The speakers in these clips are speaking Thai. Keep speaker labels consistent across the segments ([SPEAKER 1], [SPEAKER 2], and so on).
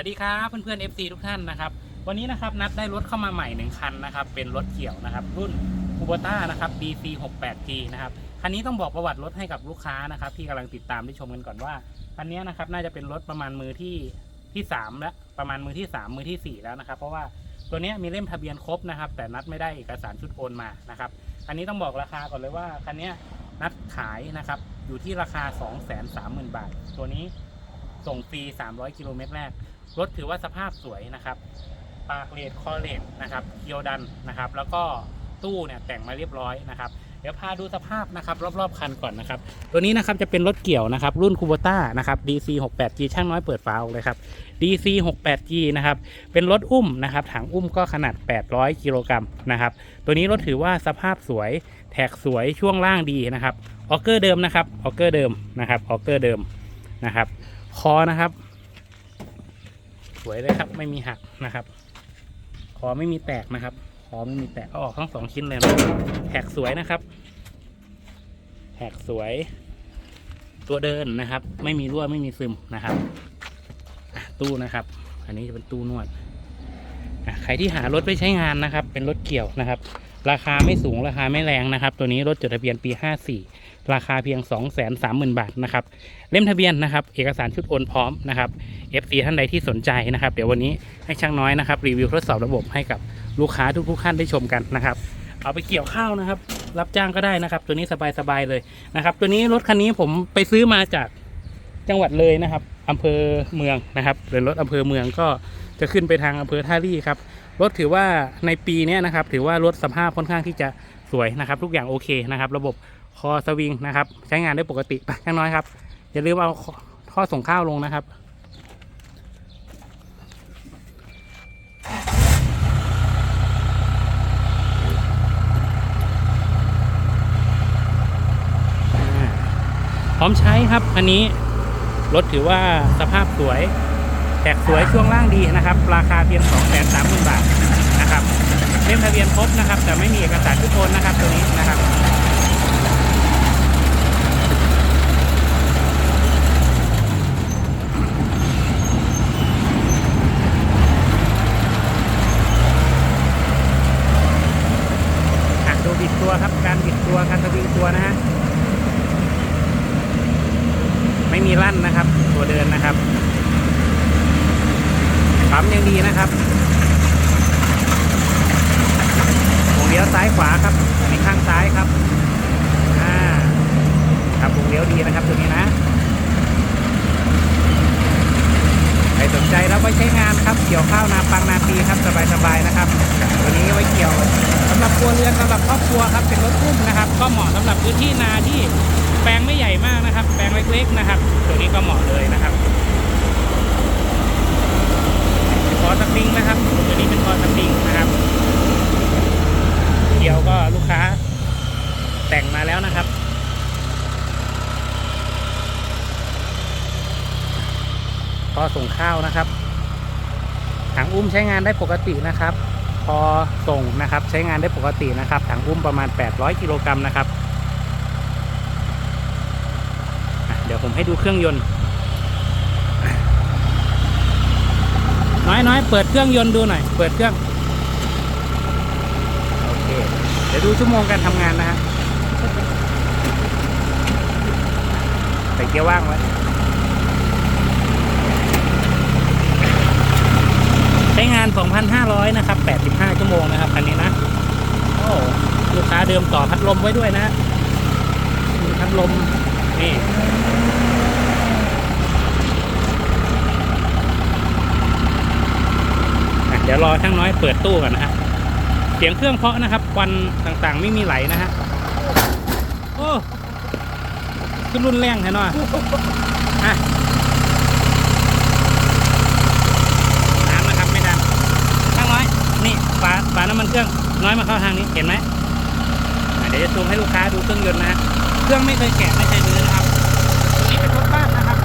[SPEAKER 1] วัสดีครับเพื่อนๆ FC ทุกท่านนะครับ วันนี้นะครับนัดได้รถเข้ามาใหม่หนึ่งคันนะครับ เป็นรถเกี่ยวนะครับ รุ่น k u b o t a นะครับ DC 68G นะครับคันนี้ต้องบอกประวัติรถให้กับลูกค้านะครับ ที่กำลังติดตามได้ชมกันก่อนว่าคันนี้นะครับน่าจะเป็นรถประมาณมือที่ที่สามแล้วประมาณมือที่สามมือที่สี่แล้วนะครับ เพราะว่าตัวนี้มีเล่มทะเบียนครบนะครับ แต่นัดไม่ได้เอกสารชุดโอนมานะครับคันนี้ต้องบอกราคาก่อนเลยว่าคันนี้นัดขายนะครับอยู่ที่ราคา 230,000 บาท ตัวนี้ส่งฟรี300กิโลเมตรแรก รถถือว่าสภาพสวยนะครับ ปากเลดคอเลดนะครับเคียวดันนะครับ แล้วก็ตู้เนี่ยแต่งมาเรียบร้อยนะครับ เดี๋ยวพาดูสภาพนะครับ รอบๆคันก่อนนะครับ ตัวนี้นะครับจะเป็นรถเกี่ยวนะครับ รุ่นคูโบต้านะครับ DC 68G ช่างน้อยเปิดฝาออกเลยครับ DC 68G นะครับ เป็นรถอุ้มนะครับ ถังอุ้มก็ขนาด 800กิโลกรัมนะครับ ตัวนี้รถถือว่าสภาพสวย แท็กสวยช่วงล่างดีนะครับ ออกเกอร์เดิมนะครับ ออกเกอร์เดิมนะครับ ออกเกอร์เดิมนะครับ คอนะครับ วยเลยครับ ไม่มีหักนะครับคอไม่มีแตกนะครับคอไม่มีแตกเอาออกทั้งสองชิ้นเลยนะแหกสวยนะครับ แหกสวย ตัวเดินนะครับ ไม่มีรั่วไม่มีซึมนะครับตู้นะครับ อันนี้จะเป็นตู้นวดใครที่หารถไปใช้งานนะครับ เป็นรถเกี่ยวนะครับ ราคาไม่สูงราคาไม่แรงนะครับ ตัวนี้รถจดทะเบียนปี 54 ราคาเพียง 230,000 บาทนะครับ เล่มทะเบียนนะครับ เอกสารชุดโอนพร้อมนะครับ FC ท่านใดที่สนใจนะครับ เดี๋ยววันนี้ให้ช่างน้อยนะครับรีวิวทดสอบระบบให้กับลูกค้าทุกๆท่านได้ชมกันนะครับ เอาไปเกี่ยวข้าวนะครับ รับจ้างก็ได้นะครับ ตัวนี้สบายๆเลยนะครับ ตัวนี้รถคันนี้ผมไปซื้อมาจากจังหวัดเลยนะครับอำเภอเมืองนะครับเป็นรถอำเภอเมืองก็จะขึ้นไปทางอำเภอท่ารี่ครับ รถถือว่าในปีนี้นะครับถือว่ารถสภาพค่อนข้างที่จะสวยนะครับ ทุกอย่างโอเคนะครับ ระบบคอสวิงนะครับ ใช้งานได้ปกติไปช่น้อยครับ อย่าลืมเอาท่อส่งข้าวลงนะครับพร้อมใช้ครับคันนี้รถถือว่าสภาพสวย แท็กสวยช่วงล่างดีนะครับ ราคาเพียง 2 3 0 0 0 0 บาทนะครับเล่มทะเบียนครบนะครับ แต่ไม่มีเอกสารทุกคนนะครับตัวนี้นะครับดูบิดตัวครับ การบิดตัวการสวิงตัวนะฮะไม่มีลั่นนะครับ ตัวเดินนะครับ ปั๊มยังดีนะครับวงเลี้ยวซ้ายขวาครับในข้างซ้ายครับอ่าครับวงเลี้ยวดีนะครับตัวนี้นะใครสนใจรับไว้ใช้งานครับ เกี่ยวข้าวนาปังนาปีครับสบายๆนะครับ ตัวนี้ไว้เกี่ยวสำหรับครัวเรือนสำหรับครอบครัวครับเป็นรถอุ้มนะครับ ก็เหมาะสำหรับพื้นที่นาที่แปลงไม่ใหญ่มากนะครับ แปลงเล็กๆนะครับ ตัวนี้ก็เหมาะเลยนะครับ คอสปริงนะครับ ตัวนี้เป็นคอสปริงนะครับเกียวก็ลูกค้า แต่งมาแล้วนะครับ พ อส่งข้าวนะครับถังอุ้มใช้งานได้ปกตินะครับ พอส่งนะครับใช้งานได้ปกตินะครับถังอุ้มประมาณ 800กิโลกรัมนะครับเดี๋ยวผมให้ดูเครื่องยนต์ น้อยน้อยเปิดเครื่องยนต์ดูหน่อย เปิดเครื่องโอเคเดี๋ยวดูชั่วโมงการทำงานนะฮะใส่เกียร์ว่างไว้ ใช้งาน 2,500 นะครับ 85 ชั่วโมงนะครับคันนี้นะ โอ้ลูกค้าเดิมต่อพัดลมไว้ด้วยนะมีพัดลม นี่เดี๋ยวรอช่างน้อยเปิดตู้กันนะฮะ เสียงเครื่องเพราะนะครับควันต่างๆไม่มีไหลนะฮะ โอ้ขึ้นรุ่นแรงแท้หน่อยอะน้ำนะครับไม่ดันช่างน้อย นี่ฝาฝาน้ำมั นเครื่องน้อยมาเข้าทางนี้ เห็นไหมอะเดี๋ยวจะซูมให้ลูกค้าดูเครื่องยนต์นะฮะเครื่องไม่เคยแกะไม่เคยรื้อนะครับตัวนี้เป็นรถบ้านนะครับ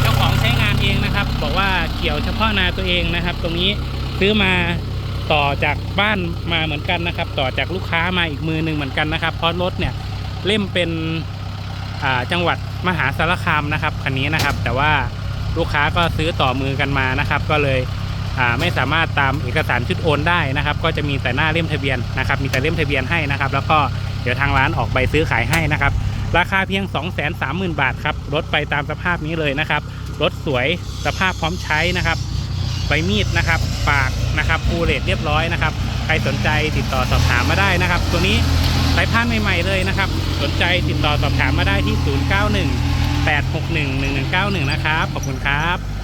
[SPEAKER 1] เจ้าของใช้งานเองนะครับ บอกว่าเกี่ยวเฉพาะนาตัวเองนะครับ ตรงนี้ซื้อมาต่อจากบ้านมาเหมือนกันนะครับ ต่อจากลูกค้ามาอีกมือหนึ่งเหมือนกันนะครับ เพราะรถเนี่ยเล่มเป็นอ่าจังหวัดมหาสารคามนะครับคันนี้นะครับ แต่ว่าลูกค้าก็ซื้อต่อมือกันมานะครับ ก็เลยอ่า ไม่สามารถตามเอกสารชุดโอนได้นะครับ ก็จะมีแต่หน้าเล่มทะเบียนนะครับ มีแต่เล่มทะเบียนให้นะครับ แล้วก็เดี๋ยวทางร้านออกใบซื้อขายให้นะครับ ราคาเพียง 230,000 บาทครับรถไปตามสภาพนี้เลยนะครับรถสวยสภาพพร้อมใช้นะครับใบมีดนะครับปากนะครับฟูเลตเรียบร้อยนะครับใครสนใจติดต่อสอบถามมาได้นะครับ ตัวนี้สายพานใหม่ๆเลยนะครับ สนใจติดต่อสอบถามมาได้ที่ 091 861 1191 นะครับ ขอบคุณครับ